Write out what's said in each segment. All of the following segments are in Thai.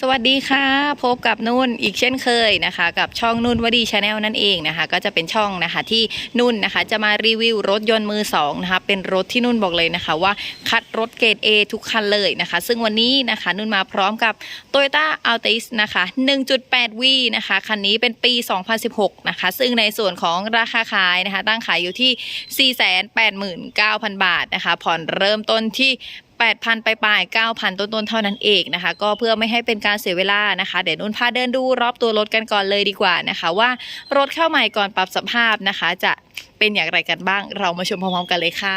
สวัสดีค่ะ พบกับนุ่นอีกเช่นเคยนะคะ กับช่องนุ่นวดีชาแนลนั่นเองนะคะ ก็จะเป็นช่องนะคะที่นุ่นนะคะ จะมารีวิวรถยนต์มือสองนะคะ เป็นรถที่นุ่นบอกเลยนะคะ ว่าคัดรถเกรด A ทุกคันเลยนะคะ ซึ่งวันนี้นะคะ นุ่นมาพร้อมกับ Toyota Altis นะคะ 1.8V นะคะ คันนี้เป็นปี 2016 นะคะ ซึ่งในส่วนของราคาขายนะคะ ตั้งขายอยู่ที่ 489,000 บาทนะคะ ผ่อนเริ่มต้นที่ 8,000ไปปลาย9,000 ต้นๆเท่านั้นเองนะคะ ก็เพื่อไม่ให้เป็นการเสียเวลานะคะ เดี๋ยวนุ่นพาเดินดูรอบตัวรถกันก่อนเลยดีกว่านะคะ ว่ารถเข้าใหม่ก่อนปรับสภาพนะคะ จะ เป็นอย่างไรกันบ้าง เรามาชมพร้อมๆกันเลยค่ะ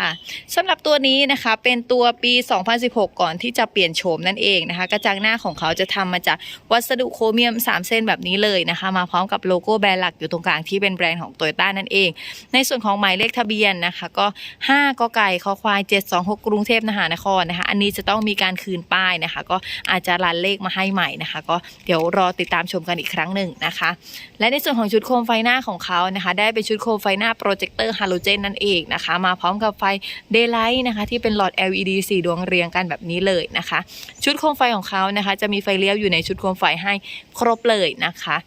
สำหรับตัวนี้นะคะเป็นตัวปี 2016 ก่อนที่จะเปลี่ยนโฉมนั่นเองนะคะ กระจังหน้าของเขาจะทำมาจากวัสดุโครเมียม 3 เส้นแบบนี้เลยนะคะ มาพร้อมกับโลโก้แบรนด์หลักอยู่ตรงกลางที่เป็นแบรนด์ของโตโยต้านั่นเอง ในส่วนของหมายเลขทะเบียนนะคะ ก็ 5กไก่คอควาย 726 กรุงเทพมหานครนะคะ อันนี้จะต้องมีการคืนป้ายนะคะ ก็อาจจะรันเลขมาให้ใหม่นะคะ ก็เดี๋ยวรอติดตามชมกันอีกครั้งหนึ่งนะคะ และในส่วนของชุดโคมไฟหน้าของเขานะคะ ได้เป็นชุดโคมไฟหน้าโปรเจคเตอร์ฮาโลเจนนั่นเองนะคะ มาพร้อมกับไฟเดย์ไลท์นะคะ ที่เป็นหลอด LED 4 ดวงเรียงกันแบบนี้เลยนะคะ ชุดโคมไฟของเขานะคะ จะมีไฟเลี้ยวอยู่ในชุดโคมไฟให้ครบเลยนะคะ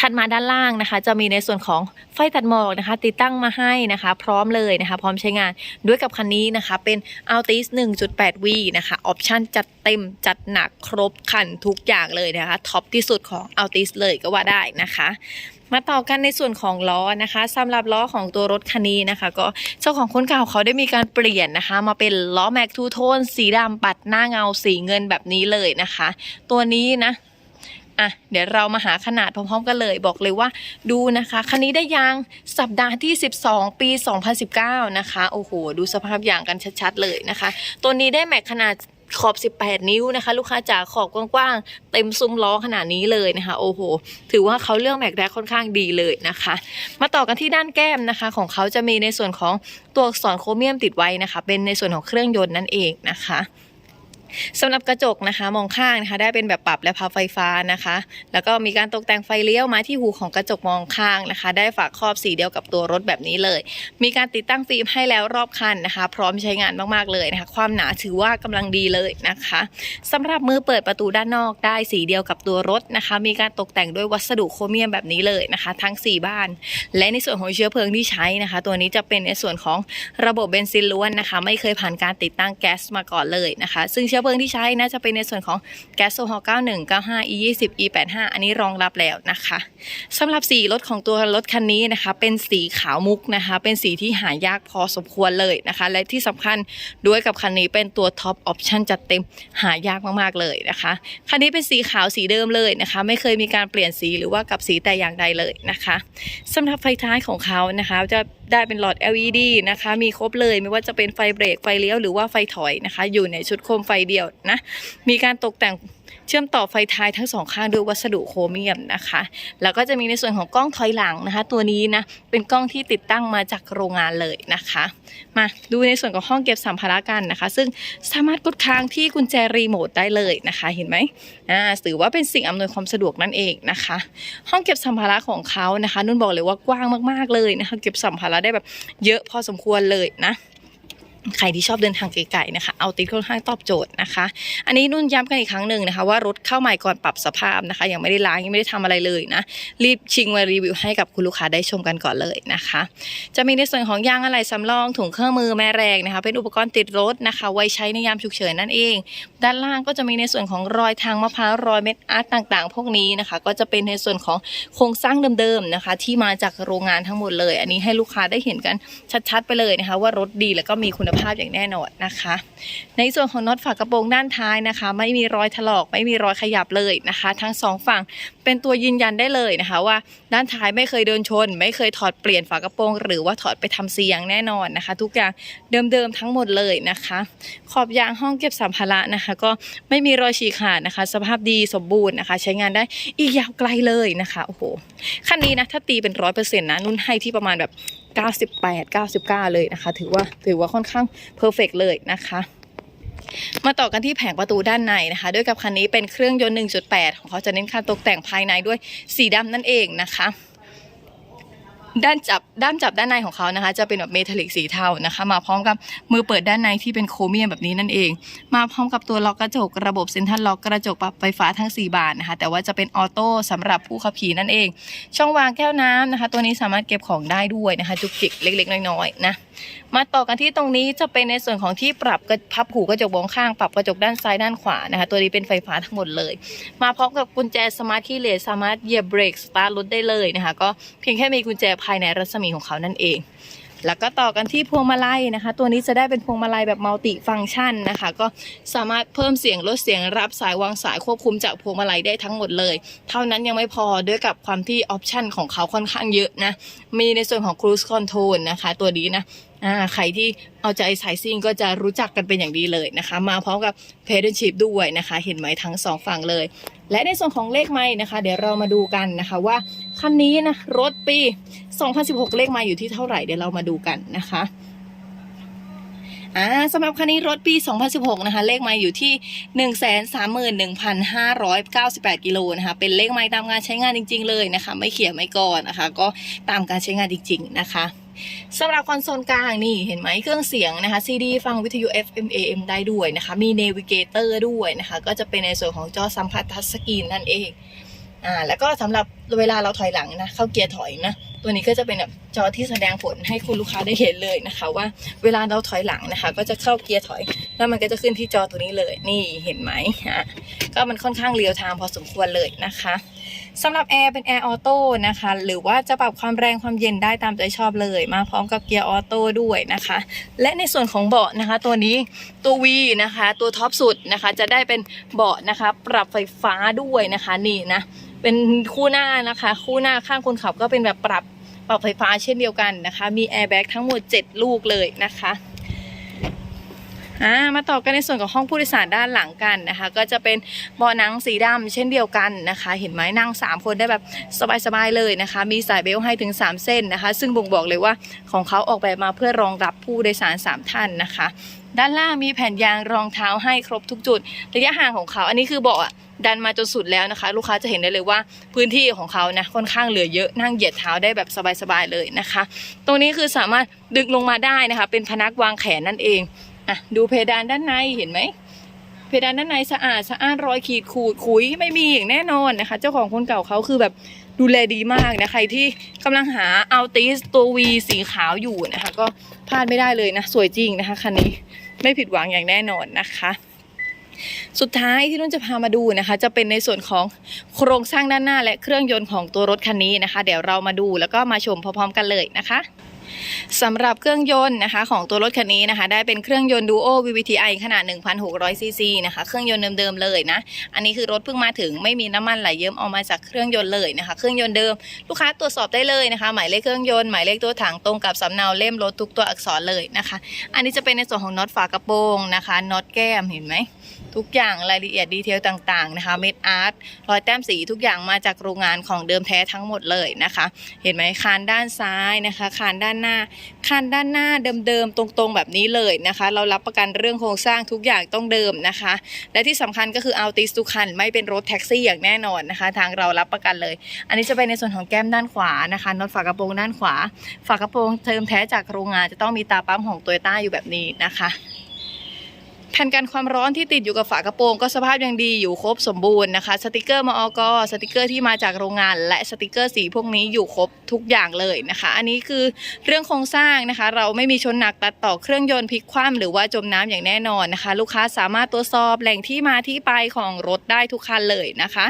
ถัดมาด้านล่างนะคะ จะมีในส่วนของไฟตัดหมอกนะคะ ติดตั้งมาให้นะคะ พร้อมเลยนะคะ พร้อมใช้งานด้วยกับคันนี้นะคะ เป็น Altis 1.8V นะคะออปชั่นจัดเต็มจัดหนักครบคันทุกอย่างเลยนะคะท็อปที่สุดของ Altis เลยก็ว่าได้นะคะ มาต่อกันในส่วนของล้อนะคะสำหรับล้อของตัวรถคันนี้นะคะ ก็เจ้าของคนเก่าเขาได้มีการเปลี่ยนนะคะ มาเป็นล้อแม็กทูโทนสีดำปัดหน้าเงาสีเงินแบบนี้เลยนะคะ ตัวนี้นะอะเดี๋ยวเรามาหาขนาดพร้อมๆกันเลยบอกเลยว่าดูนะคะ คันนี้ได้ยางสัปดาห์ที่ 12 ปี 2019 นะคะ โอ้โห ดูสภาพยางกันชัดๆเลยนะคะ ตัวนี้ได้แม็กขนาด ขอบ 18 นิ้วนะคะ ลูกค้าจ๋าขอบกว้างๆ เต็มซุ้มล้อขนาดนี้เลยนะคะ โอ้โห ถือว่าเขาเลือกแม็กได้ค่อนข้างดีเลยนะคะ มาต่อกันที่ด้านแก้มนะคะ ของเขาจะมีในส่วนของตัวอักษรโครเมียมติดไว้นะคะ เป็นในส่วนของเครื่องยนต์นั่นเองนะคะ สำหรับกระจกนะคะ มองข้างนะคะ ได้เป็นแบบปรับและพับไฟฟ้านะคะ แล้วก็มีการตกแต่งไฟเลี้ยวมาที่หูของกระจกมองข้างนะคะ ได้ฝาครอบสีเดียวกับตัวรถแบบนี้เลย มีการติดตั้งฟิล์มให้แล้วรอบคันนะคะ พร้อมใช้งานมากๆเลยนะคะ ความหนาถือว่ากำลังดีเลยนะคะสำหรับมือเปิดประตูด้านนอกได้สีเดียวกับตัวรถนะคะ มีการตกแต่งด้วยวัสดุโครเมียมแบบนี้เลยนะคะ ทั้ง 4 บ้าน และในส่วนของเชื้อเพลิงที่ใช้นะคะ ตัวนี้จะเป็นในส่วนของระบบเบนซินล้วนนะคะ ไม่เคยผ่านการติดตั้งแก๊สมาก่อนเลยนะคะ ซึ่งเชื้อเพลิงที่ใช้น่าจะเป็นในส่วนของแก๊สโซฮอล์91 95 E20 E85 อันนี้รองรับแล้วนะคะสำหรับสีรถของตัวรถคันนี้นะคะ เป็นสีขาวมุกนะคะ เป็นสีที่หายากพอสมควรเลยนะคะ และที่สำคัญด้วยกับคันนี้เป็นตัวท็อปออปชั่นจัดเต็มหายากมากๆเลยนะคะคันนี้เป็นสีขาวสีเดิมเลยนะคะ ไม่เคยมีการเปลี่ยนสีหรือว่ากับสีแต่อย่างใดเลยนะคะสำหรับไฟท้ายของเขานะคะจะได้เป็นหลอด LED นะคะ มีครบเลยไม่ว่าจะเป็นไฟเบรกไฟเลี้ยวหรือว่าไฟถอยนะคะ อยู่ในชุดโคมไฟเดียวนะ มีการตกแต่ง ชื่อมต่อไฟท้ายทั้งสองข้างด้วยวัสดุโครเมียมนะคะ แล้วก็จะมีในส่วนของกล้องถอยหลังนะคะ ตัวนี้นะเป็นกล้องที่ติดตั้งมาจากโรงงานเลยนะคะ มาดูในส่วนของห้องเก็บสัมภาระกันนะคะ ซึ่งสามารถกดค้างที่กุญแจรีโมทได้เลยนะคะเห็นไหมอ่าถือว่าเป็นสิ่งอำนวยความสะดวกนั่นเองนะคะ ห้องเก็บสัมภาระของเขานะคะนุ่นบอกเลยว่ากว้างมากๆเลยนะคะ เก็บสัมภาระได้แบบเยอะพอสมควรเลยนะ ใครที่ชอบเดินทางไกลๆนะคะ เอาติดค่อนข้างตอบโจทย์นะคะ อันนี้นุ่นย้ำกันอีกครั้งหนึ่งนะคะ ว่ารถเข้าใหม่ก่อนปรับสภาพนะคะ ยังไม่ได้ล้างยังไม่ได้ทำอะไรเลยนะ รีบชิงมารีวิวให้กับคุณลูกค้าได้ชมกันก่อนเลยนะคะ จะมีในส่วนของยางอะไหล่สำรองถุงเครื่องมือแม่แรงนะคะ เป็นอุปกรณ์ติดรถนะคะ ไว้ใช้ในยามฉุกเฉินนั่นเอง ด้านล่างก็จะมีในส่วนของรอยทางมะพร้าวรอยเม็ดอาร์ตต่างๆ พวกนี้นะคะ ก็จะเป็นในส่วนของโครงสร้างเดิมๆนะคะ ที่มาจากโรงงานทั้งหมดเลย อันนี้ให้ลูกค้าได้เห็นกันชัดๆ ไปเลยนะคะ ว่ารถดีแล้วก็มีคุณภาพอย่างแน่นอนนะคะ ในส่วนของน็อตฝากระโปรงด้านท้ายนะคะ ไม่มีรอยถลอกไม่มีรอยขยับเลยนะคะ ทั้งสองฝั่งเป็นตัวยืนยันได้เลยนะคะ ว่าด้านท้ายไม่เคยเดินชน ไม่เคยถอดเปลี่ยนฝากระโปรง หรือว่าถอดไปทำเสียงแน่นอนนะคะ ทุกอย่างเดิมๆทั้งหมดเลยนะคะ ขอบยางห้องเก็บสัมภาระนะคะ ก็ไม่มีรอยฉีกขาดนะคะ สภาพดีสมบูรณ์นะคะ ใช้งานได้อีกยาวไกลเลยนะคะโอ้โหคันนี้นะถ้าตีเป็นร้อยเปอร์เซ็นต์นะนุ่นให้ที่ประมาณแบบ 98 99 เลยนะคะ ถือว่าถือว่าค่อนข้างเพอร์เฟกเลยนะคะมาต่อกันที่แผงประตูด้านในนะคะ ด้วยกับคันนี้เป็นเครื่องยนต์ 1.8 ของเขาจะเน้นการตกแต่งภายในด้วยสีดำนั่นเองนะคะ ด้านจับด้านจับด้านในของเขานะคะ จะเป็นแบบเมทัลลิกสีเทานะคะ มาพร้อมกับมือเปิดด้านในที่เป็นโครเมียมแบบนี้นั่นเอง มาพร้อมกับตัวล็อกกระจกระบบเซ็นทรัลล็อกกระจกปรับไฟฟ้าทั้ง 4 บานนะคะ แต่ว่าจะเป็นออโต้สำหรับผู้ขับขี่นั่นเอง ช่องวางแก้วน้ำนะคะ ตัวนี้สามารถเก็บของได้ด้วยนะคะ จุกจิกเล็ก ๆ น้อยๆนะมาต่อกันที่ตรงนี้จะเป็นในส่วนของที่ปรับกระพับหูกระจกมองข้าง ปรับกระจกด้านซ้ายด้านขวานะคะ ตัวนี้เป็นไฟฟ้าทั้งหมดเลย มาพร้อมกับกุญแจสมาร์ทคีย์เลสสามารถเหยียบเบรกสตาร์ทรถได้เลยนะคะ ก็เพียงแค่มีกุญแจภายในรัศมีของเขานั่นเอง แล้วก็ต่อกันที่พวงมาลัยนะคะ ตัวนี้จะได้เป็นพวงมาลัยแบบมัลติฟังก์ชันนะคะ ก็สามารถเพิ่มเสียงลดเสียงรับสายวางสายควบคุมจากพวงมาลัยได้ทั้งหมดเลย เท่านั้นยังไม่พอด้วยกับความที่ออปชันของเขาค่อนข้างเยอะนะ มีในส่วนของ Cruise Control นะคะ ตัวนี้นะอ่าใครที่เอาใจสายซิ่งก็จะรู้จักกันเป็นอย่างดีเลยนะคะ มาพร้อมกับ Pedal Shift ด้วยนะคะ เห็นไหมทั้งสองฝั่งเลย และในส่วนของเลขไม้นะคะ เดี๋ยวเรามาดูกันนะคะว่า คันนี้นะรถปี 2016 เลขไม้อยู่ที่เท่าไหร่เดี๋ยวเรามาดูกันนะคะอ่าสำหรับคันนี้รถปี 2016 นะคะ เลขไม้อยู่ที่ 131,598 กิโลนะคะ เป็นเลขไม้ตามการใช้งานจริง ๆ เลยนะคะ ไม่เขี่ยไม่ก่อนนะคะ ก็ตามการใช้งานจริง ๆ นะคะสำหรับคอนโซลกลางนี่เห็นไหมเครื่องเสียงนะคะ CD ฟังวิทยุ FM AM ได้ด้วยนะคะ มี Navigator ด้วยนะคะ ก็จะเป็นในส่วนของจอสัมผัสทัชสกรีนนั่นเอง อ่าแล้วก็สำหรับเวลาเราถอยหลังนะเข้าเกียร์ถอยนะตัวนี้ก็จะเป็นแบบจอที่แสดงผลให้คุณลูกค้าได้เห็นเลยนะคะ ว่าเวลาเราถอยหลังนะคะ ก็จะเข้าเกียร์ถอย แล้วมันก็จะขึ้นที่จอตัวนี้เลย นี่เห็นไหมอะก็มันค่อนข้างเรียวทม์พอสมควรเลยนะคะสำหรับแอร์เป็นแอร์ออโต้นะคะ หรือว่าจะปรับความแรงความเย็นได้ตามใจชอบเลย มาพร้อมกับเกียร์ออโต้ด้วยนะคะ และในส่วนของเบาะนะคะ ตัวนี้ตัว V นะคะ ตัวท็อปสุดนะคะ จะได้เป็นเบาะนะคะ ปรับไฟฟ้าด้วยนะคะนี่นะ เป็นคู่หน้านะคะ คู่หน้าข้างคนขับก็เป็นแบบปรับปรับไฟฟ้าเช่นเดียวกันนะคะ มีแอร์แบ็กทั้งหมด 7 ลูกเลยนะคะอ่ามาต่อกันในส่วนของห้องผู้โดยสารด้านหลังกันนะคะ ก็จะเป็นเบาะหนังสีดำเช่นเดียวกันนะคะ เห็นไหมนั่ง 3 คนได้แบบสบายๆเลยนะคะ มีสายเบลต์ให้ถึง 3 เส้นนะคะ ซึ่งบ่งบอกเลยว่าของเขาออกแบบมาเพื่อรองรับผู้โดยสาร 3 ท่านนะคะ ด้านล่างมีแผ่นยางรองเท้าให้ครบทุกจุด ระยะห่างของเขา อันนี้คือเบาะอะดันมาจนสุดแล้วนะคะ ลูกค้าจะเห็นได้เลยว่าพื้นที่ของเขานะค่อนข้างเหลือเยอะนั่งเหยียดเท้าได้แบบสบายๆเลยนะคะ ตรงนี้คือสามารถดึงลงมาได้นะคะ เป็นพนักวางแขนนั่นเองอะดูเพดานด้านในเห็นไหมเพดานด้านในสะอาดสะอาดรอยขีดขูดขุยไม่มีอย่างแน่นอนนะคะ เจ้าของคนเก่าเขาคือแบบดูแลดีมากนะใครที่กำลังหาอัลติสตัววีสีขาวอยู่นะคะ ก็พลาดไม่ได้เลยนะ สวยจริงนะคะคันนี้ ไม่ผิดหวังอย่างแน่นอนนะคะ สุดท้ายที่นุ่นจะพามาดูนะคะ จะเป็นในส่วนของโครงสร้างด้านหน้าและเครื่องยนต์ของตัวรถคันนี้นะคะ เดี๋ยวเรามาดูแล้วก็มาชมพร้อมๆกันเลยนะคะ สำหรับเครื่องยนต์นะคะของตัวรถคันนี้นะคะ ได้เป็นเครื่องยนต์ Duo VVTi ขนาด 1,600 ซีซีนะคะ เครื่องยนต์เดิมๆเลยนะ อันนี้คือรถเพิ่งมาถึงไม่มีน้ำมันไหลเยิ้มออกมาจากเครื่องยนต์เลยนะคะ เครื่องยนต์เดิมลูกค้าตรวจสอบได้เลยนะคะ หมายเลขเครื่องยนต์หมายเลขตัวถังตรงกับสำเนาเล่มรถทุกตัวอักษรเลยนะคะ อันนี้จะเป็นในส่วนของน็อตฝากระโปรงนะคะน็อตแก้มเห็นไหม ทุกอย่างรายละเอียดดีเทลต่างๆนะคะเม็ดอาร์ตรอยแต้มสีทุกอย่างมาจากโรงงานของเดิมแท้ทั้งหมดเลยนะคะ เห็นไหมคานด้านซ้ายนะคะคานด้านหน้าคานด้านหน้าเดิมๆตรงๆแบบนี้เลยนะคะ เรารับประกันเรื่องโครงสร้างทุกอย่างต้องเดิมนะคะ และที่สำคัญก็คือเอาติสทุกคันไม่เป็นรถแท็กซี่อย่างแน่นอนนะคะ ทางเรารับประกันเลย อันนี้จะเป็นในส่วนของแก้มด้านขวานะคะน็อตฝากระโปรงด้านขวา ฝากระโปรงเติมแท้จากโรงงานจะต้องมีตาปั๊มของโตโยต้าอยู่แบบนี้นะคะ แผ่นกันความร้อนที่ติดอยู่กับฝากระโปรง ก็สภาพยังดีอยู่ครบสมบูรณ์นะคะ สติกเกอร์มอกสติกเกอร์ที่มาจากโรงงาน และสติกเกอร์สีพวกนี้อยู่ครบทุกอย่างเลยนะคะ อันนี้คือเรื่องโครงสร้างนะคะ เราไม่มีชนหนักตัดต่อเครื่องยนต์พลิกคว่ำหรือว่าจมน้ำอย่างแน่นอนนะคะ ลูกค้าสามารถตรวจสอบแหล่งที่มาที่ไปของรถได้ทุกคันเลยนะคะ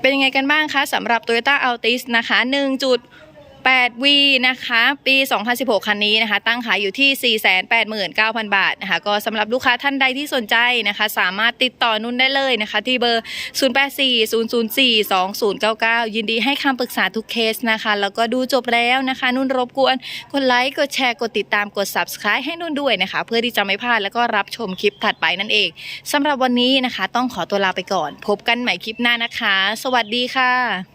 เป็นยังไงกันบ้างคะสำหรับ Toyota Altis นะคะ1จุด 8V นะคะ ปี 2016 คันนี้นะคะ ตั้งขายอยู่ที่ 489,000 บาทนะคะ ก็สำหรับลูกค้าท่านใดที่สนใจนะคะ สามารถติดต่อนุ่นได้เลยนะคะ ที่เบอร์ 0840042099 ยินดีให้คำปรึกษาทุกเคสนะคะ แล้วก็ดูจบแล้วนะคะ นุ่นรบกวน กดไลค์ กดแชร์ กดติดตาม กด Subscribe ให้นุ่นด้วยนะคะ เพื่อที่จะไม่พลาดแล้วก็รับชมคลิปถัดไปนั่นเองสำหรับวันนี้นะคะ ต้องขอตัวลาไปก่อน พบกันใหม่คลิปหน้านะคะ สวัสดีค่ะ